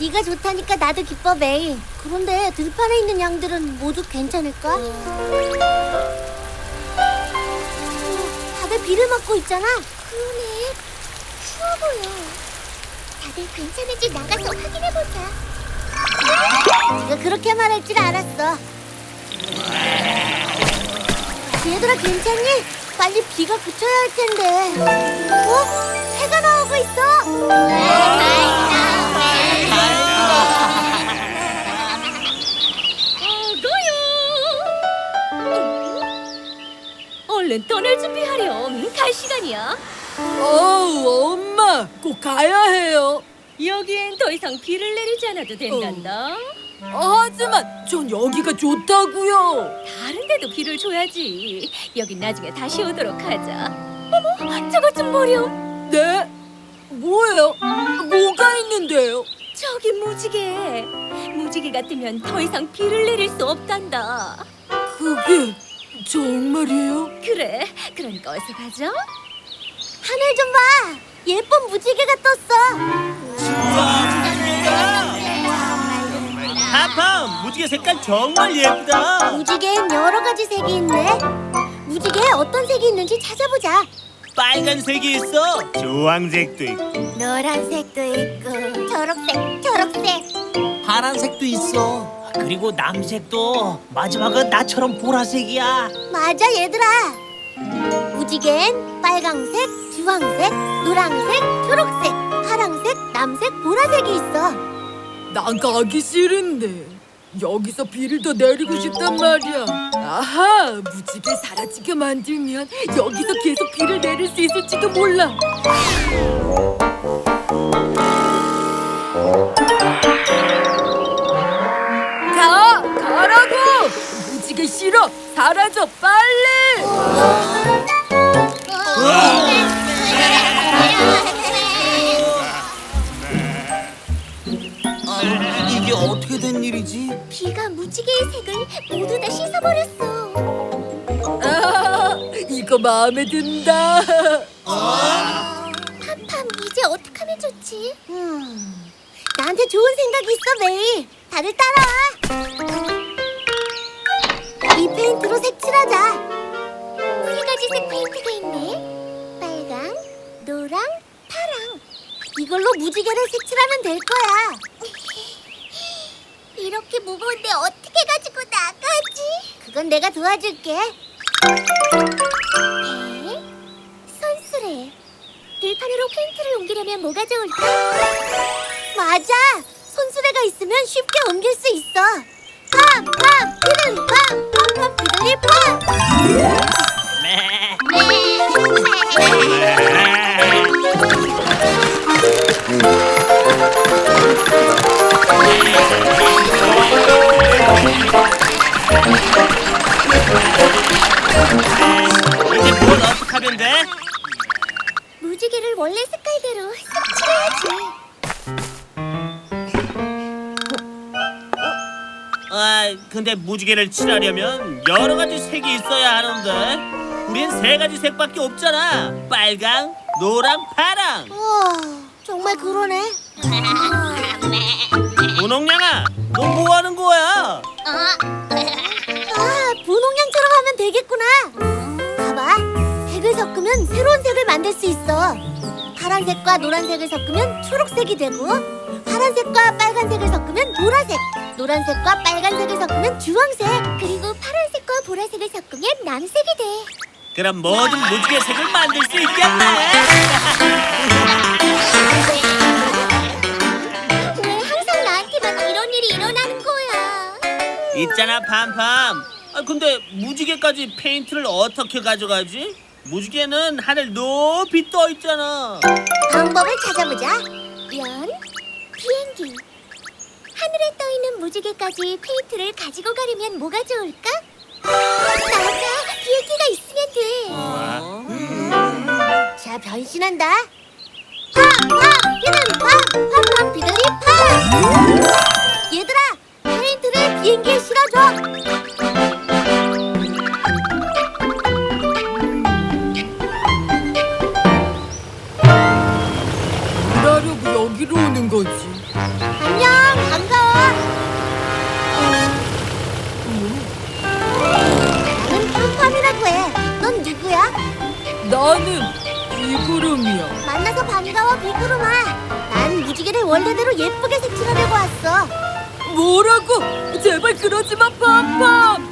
네가 좋다니까 나도 기뻐 메이. 그런데 들판에 있는 양들은 모두 괜찮을까? 다들 비를 맞고 있잖아. 그러네. 추워 보여. 다들 괜찮은지 나가서 확인해 보자. 네가 그렇게 말할 줄 알았어. 얘들아 괜찮니? 빨리 비가 그쳐야 할 텐데. 어? 해가 나오고 있어. 얼른 떠날 준비하렴. 갈 시간이야. 어우, 엄마, 꼭 가야 해요. 여기엔 더 이상 비를 내리지 않아도 된단다. 하지만 전 여기가 좋다고요. 다른 데도 비를 줘야지. 여긴 나중에 다시 오도록 하자. 어머, 저것 좀 보렴. 네? 뭐예요? 뭐가 있는데요? 저기 무지개. 무지개 같으면 더 이상 비를 내릴 수 없단다. 그게 정말이에요? 그래, 그러니까 어서 가자. 하늘 좀 봐. 예쁜 무지개가 떴어. 하팜 무지개 색깔 정말 예쁘다 무지개엔 여러 가지 색이 있네. 무지개에 어떤 색이 있는지 찾아보자. 빨간색이 있어 주황색도 있고 노란색도 있고 초록색, 초록색. 파란색도 있어. 그리고 남색도 마지막은 나처럼 보라색이야. 맞아 얘들아. 무지개엔 빨강색, 주황색, 노란색, 초록색, 파랑색, 남색, 보라색이 있어. 난 가기 싫은데. 여기서 비를 더 내리고 싶단 말이야. 아하, 무지개 사라지게 만들면 여기서 계속 비를 내릴 수 있을지도 몰라. 싫어! 사라져, 빨리! 이게 어떻게 된 일이지? 비가 무지개의 색을 모두 다 씻어버렸어. 아, 이거 마음에 든다. 팜팜 이제 어떡하면 좋지? 음, 나한테 좋은 생각이 있어 메이. 다들 따라와. 이걸로 무지개를 색칠하면 될 거야. 이렇게 무거운데 어떻게 가지고 나가지? 그건 내가 도와줄게. 배, 선수래. 들판으로 페인트를 옮기려면 뭐가 좋을까? 맞아! 손수레가 있으면 쉽게 옮길 수 있어! 팜! 팜! 피들리 팜! 팜! 팜! 피들리 팜! 이제 뭘 어떡하면 돼? 무지개를 원래 색깔대로 색칠해야지. 아 근데 무지개를 칠하려면 여러 가지 색이 있어야 하는데. 우린 세 가지 색밖에 없잖아. 빨강, 노랑, 파랑. 우와 정말 그러네. 분홍양아 너 뭐 하는 거야? 아 분홍양처럼 하면 되겠구나. 봐봐. 색을 섞으면 새로운 색을 만들 수 있어. 파란색과 노란색을 섞으면 초록색이 되고 파란색과 빨간색을 섞으면 보라색 노란색과 빨간색을 섞으면 주황색 그리고 파란색과 보라색을 섞으면 남색이 돼. 그럼 모든 무지개 색을 만들 수 있겠네 있잖아 팜팜 아 근데 무지개까지 페인트를 어떻게 가져가지? 무지개는 하늘 높이 떠 있잖아 방법을 찾아보자. 면, 비행기. 하늘에 떠 있는 무지개까지 페인트를 가지고 가려면 뭐가 좋을까? 맞아, 비행기가 있으면 돼. 자, 변신한다. 나는 비구름이야. 만나서 반가워 비구름아. 난 무지개를 원래대로 예쁘게 색칠하려고 왔어. 뭐라고? 제발 그러지 마, 팜팜.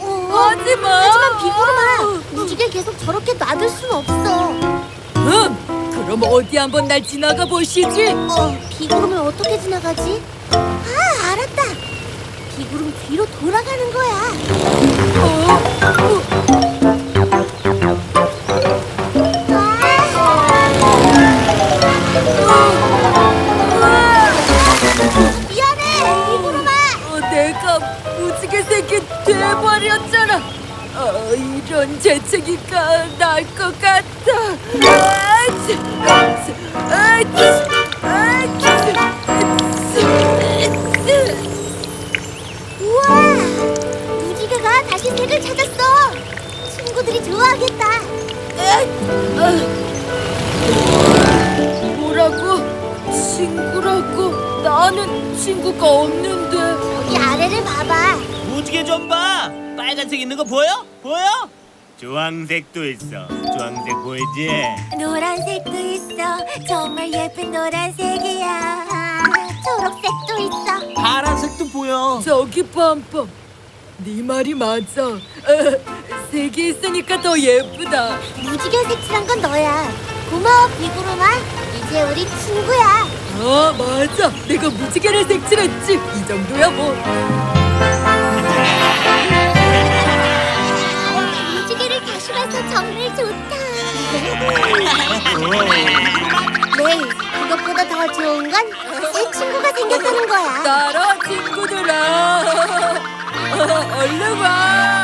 어, 하지 마. 하지만 비구름아, 무지개 계속 저렇게 놔둘 순 없어. 응. 그럼 어디 한번 날 지나가 보시지. 어, 비구름을 어떻게 지나가지? 아, 알았다. 비구름 뒤로 돌아가는 거야. 어? 어? 색이 돼버렸잖아. 어, 이런 재채기가 날 것 같아. 아치, 아치, 아치, 아치, 아치. 우와, 무지개가 다시 색을 찾았어. 친구들이 좋아하겠다. 뭐라고? 친구라고? 나는 친구가 없는데. 여기 아래를 봐봐. 무지개 좀 봐. 빨간색 있는 거 보여? 보여? 주황색도 있어. 주황색 보이지? 노란색도 있어. 정말 예쁜 노란색이야. 초록색도 있어. 파란색도 보여. 저기 팜팜. 네 말이 맞아. 어, 색이 있으니까 더 예쁘다. 무지개 색칠한 건 너야. 고마워 비구름아. 이제 우리 친구야. 아 맞아. 내가 무지개를 색칠했지. 이 정도야 뭐. 무지개를 다시 봐서 정말 좋다. 네, 그것보다 더 좋은 건 새 친구가 생겼다는 거야. 따라 친구들아. 얼른 와.